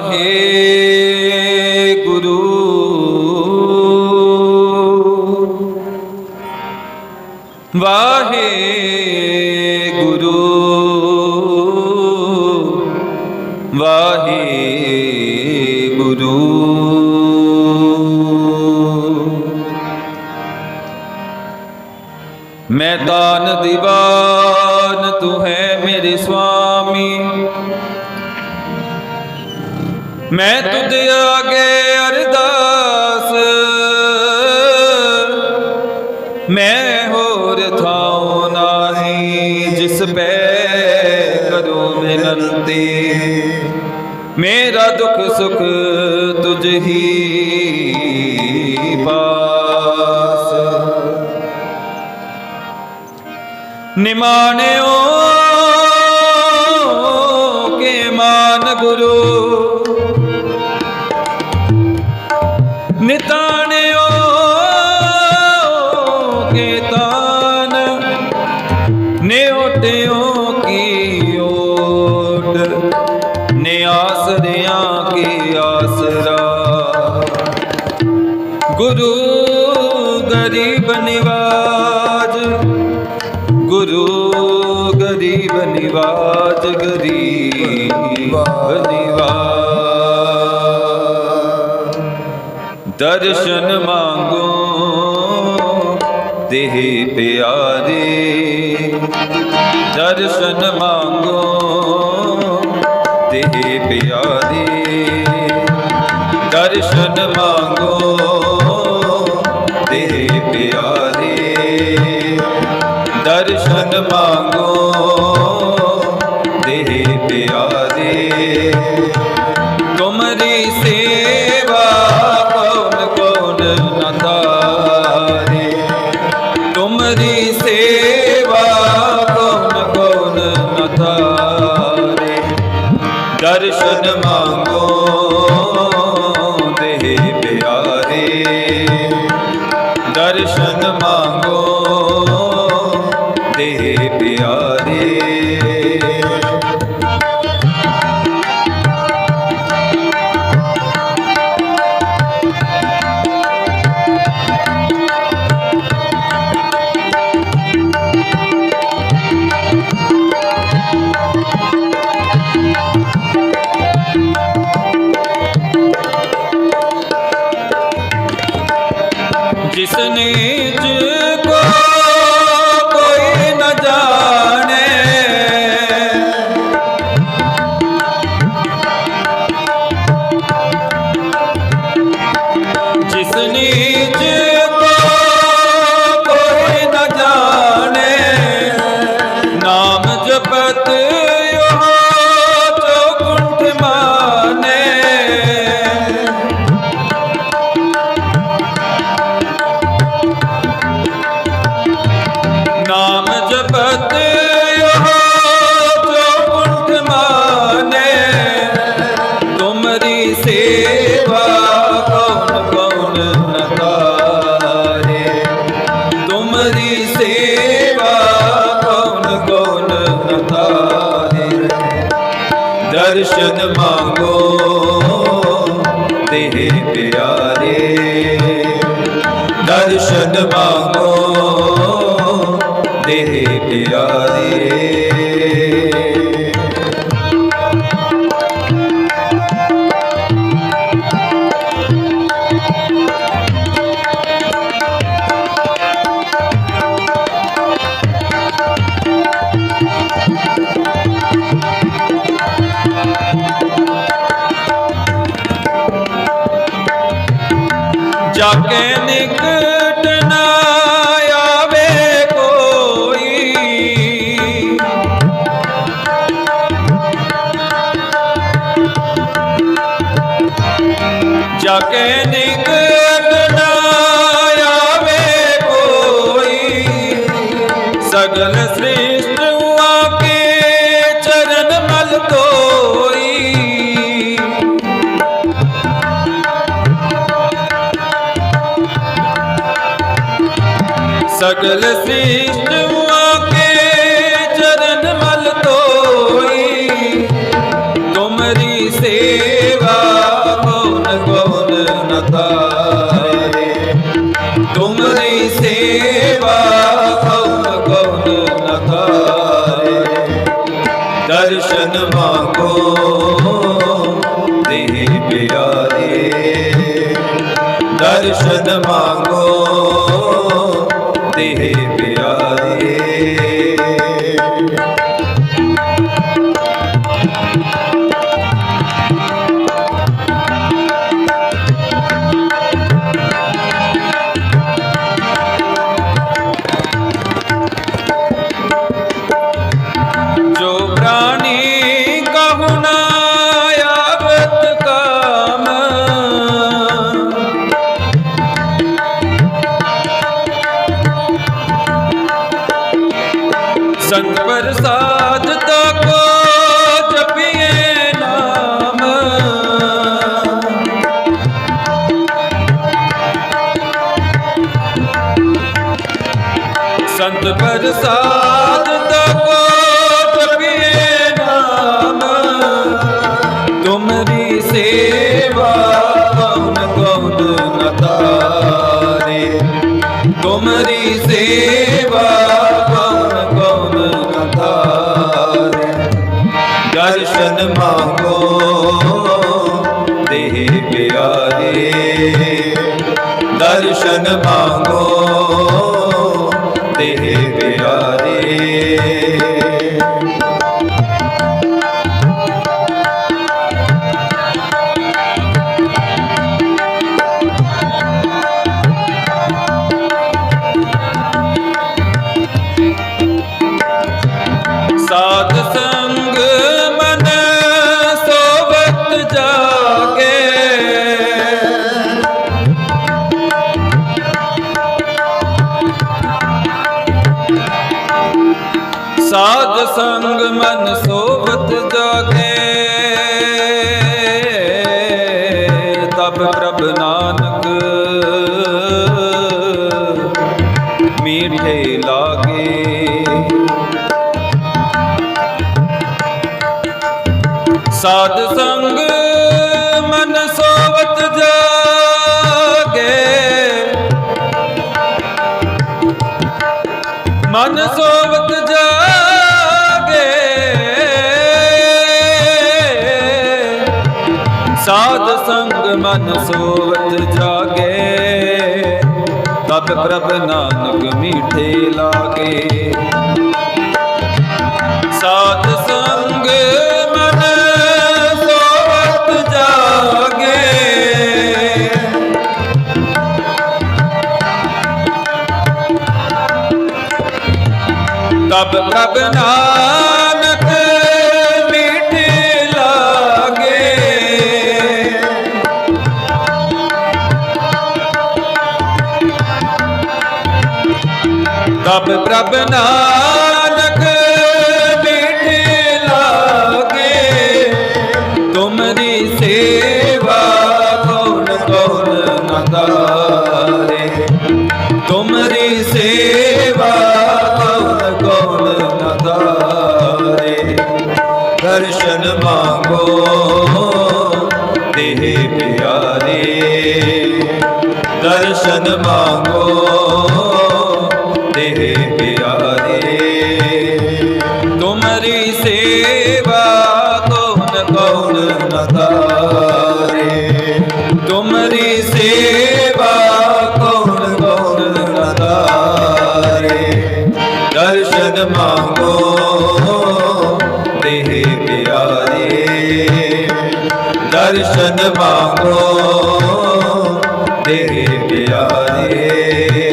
ਹੈ ਗੁਰੂ। ਵਾਹੇ ਗੁਰੂ। ਵਾਹੇ ਗੁਰੂ। ਮੈਂ ਤਾਨ ਦੀਵਾਨ ਮੈਂ ਤੁਧ ਆਗੇ ਅਰਦਾਸ। ਮੈਂ ਹੋਰ ਥਾਉ ਨਾਹੀ ਜਿਸ ਪੈ ਕਰੋ ਬੇਨੰਤੀ ਮੇਰਾ ਦੁੱਖ ਸੁਖ ਤੁਝ ਹੀ ਪਾਸ। ਨਿਮਾਣਿਓ ਕੇ ਮਾਨ ਗੁਰੂ ਓਟ ਨਿਆਸਰਿਆਂ ਕੀ ਆਸਰਾ। ਗੁਰੂ ਗਰੀਬ ਨਿਵਾਜ, ਗੁਰੂ ਗਰੀਬ ਨਿਵਾਜ ਗਰੀਬ ਨਿਵਾਜ। ਦਰਸ਼ਨ ਮੰਗੋ ਦੇਹ ਪਿਆਰੇ, ਦਰਸ਼ਨ ਮੰਗੋ ਦੇਹ ਪਿਆਰੇ ਦਰਸ਼ਨ ਮੰਗੋ ਦੇਹ ਪਿਆਰੇ ਦਰਸ਼ਨ ਮੰਗੋ ਪਿਆਰੇ ਦਰਸ਼ਨ ਮੰਗੋ। ਦੇਹ ਪਿਆਰੇ ਦਰਸ਼ਨ ਮੰਗੋ। ਦੇਹ ਪਿਆਰੇ। ਜਾਕੇ ਨਿਕਟ ਨਾ ਆਵੇ ਕੋਈ। ਜਾਕੇ ਨਿਕਟ ਨਾ ਆਵੇ ਕੋਈ। ਸਗਲ ਸਕਲ ਸੀਸ ਕੇ ਚਰਨ ਮਲ ਤੋਈ। ਤੁਮਰੀ ਸੇਵਾ ਕੌਣ ਕੌਣ ਨਤਾਰੇ ਤੁਮਰੀ ਸੇਵਾ ਕੌਣ ਕੌਣ ਨਤਾਰੇ ਦਰਸ਼ਨ ਮਾਗੋ ਦੇਹ ਪਿਆਰੇ। ਦਰਸ਼ਨ ਸੰਤ ਪ੍ਰਸਾਦ ਤਕੋ ਜਪੀਏ ਨਾਮ। ਤੁਮਰੀ ਸੇਵਾ ਕੌਣ ਕੌਣ ਨ ਤਾਰੇ। ਤੁਮਰੀ ਸੇਵਾ ਕੌਣ ਕੌਣ ਨ ਦਰਸ਼ਨ ਮੰਗੋ ਦੇਹ ਪਿਆਰੇ। ਦਰਸ਼ਨ ਮੰਗੋ ਸਾਧ ਸੰਗ ਮਨ ਸੋਵਤ ਜਾਗੇ। ਸਾਧ ਸੰਗ ਮਨ ਸਾਧ ਸੰਗ ਮਨ ਸੋਵਤ ਜਾਗੇ। ਮਨ ਸੋਵਤ ਜਾਗੇ। ਸਾਧ ਸੰਗ ਮਨ ਸੋਵਤ ਜਾਗੇ। ਤਬ ਪ੍ਰਭ ਨਾਨਕ ਮੀਠੇ ਲਾਗੇ। ਸਾਧ ਸੰਗ ਤਬ ਪ੍ਰਭ ਨਾਨਕ ਮੀਠੇ ਲਾਗੇ। ਤਬ ਪ੍ਰਭ ਨਾਨਕ ਦਰਸ਼ਨ ਮੰਗੋ ਦੇਹ ਪਿਆਰੇ। ਦਰਸ਼ਨ ਮੰਗੋ ਦਰਸ਼ਨ ਮੰਗੋ ਦੇਹ ਪਿਆਰੇ